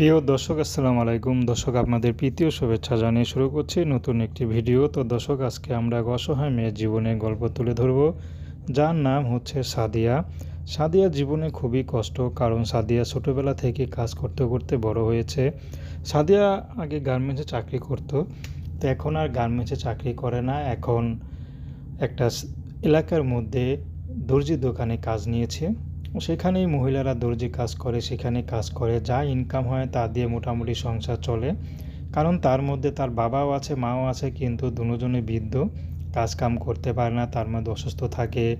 প্রিয় দর্শক, আসসালামু আলাইকুম। দর্শক, আপনাদের প্রীতীয় শুভেচ্ছা জানিয়ে শুরু করছি নতুন একটি ভিডিও। তো দর্শক, আজকে আমরা এক অসহায় মেয়ের জীবনের গল্প তুলে ধরব। যার নাম হচ্ছে সাদিয়া। সাদিয়া জীবনে খুবই কষ্ট, কারণ সাদিয়া ছোটোবেলা থেকে কাজ করতে করতে বড় হয়েছে। সাদিয়া আগে গার্মেন্টসে চাকরি করত, তো এখন আর গার্মেন্টসে চাকরি করে না। এখন একটা এলাকার মধ্যে দর্জি দোকানে কাজ নিয়েছে। সেখানেই মহিলারা দর্জি কাজ করে, সেখানে কাজ করে, যা ইনকাম হয় তা দিয়ে মোটামুটি সংসার চলে। কারণ তার মধ্যে তার বাবাও আছে, মাও আছে, কিন্তু দুজনে বৃদ্ধ কাজ কাম করতে পারে না, তার মধ্যে অসুস্থ থাকে,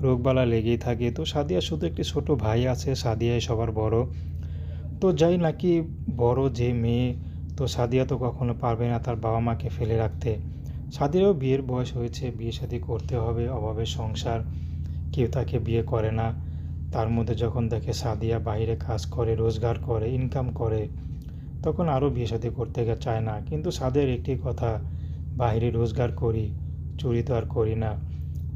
রোগবালা লেগেই থাকে। তো সাদিয়া শুধু একটি ছোট ভাই আছে, সাদিয়াই সবার বড়। তো যাই নাকি বড় যে মেয়ে, তো সাদিয়া তো কখনো পারবে না তার বাবা মাকে ফেলে রাখতে। সাদিয়ারও বিয়ের বয়স হয়েছে, বিয়ে শাদী করতে হবে অভাবের সংসার, কেউ তাকে বিয়ে করে না। তার মধ্যে যখন দেখে সাদিয়া বাইরে কাজ করে, রোজগার করে ইনকাম করে, তখন আরও বিয়ে শাদী করতে চায় না। কিন্তু সাদের একটি কথা বাইরে রোজগার করি, চুরি তো আর করি না।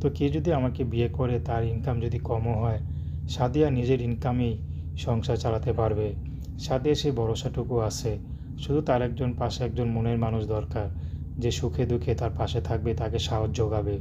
তো কেউ যদি আমাকে বিয়ে করে, তার ইনকাম যদি কমও হয়, সাদিয়া নিজের ইনকামেই সংসার চালাতে পারবে। সাদিয়া সেই ভরসাটুকু আছে। শুধু তার একজন পাশে একজন মনের মানুষ দরকার, যে সুখে দুঃখে তার পাশে থাকবে, তাকে সাহায্য যোগাবে।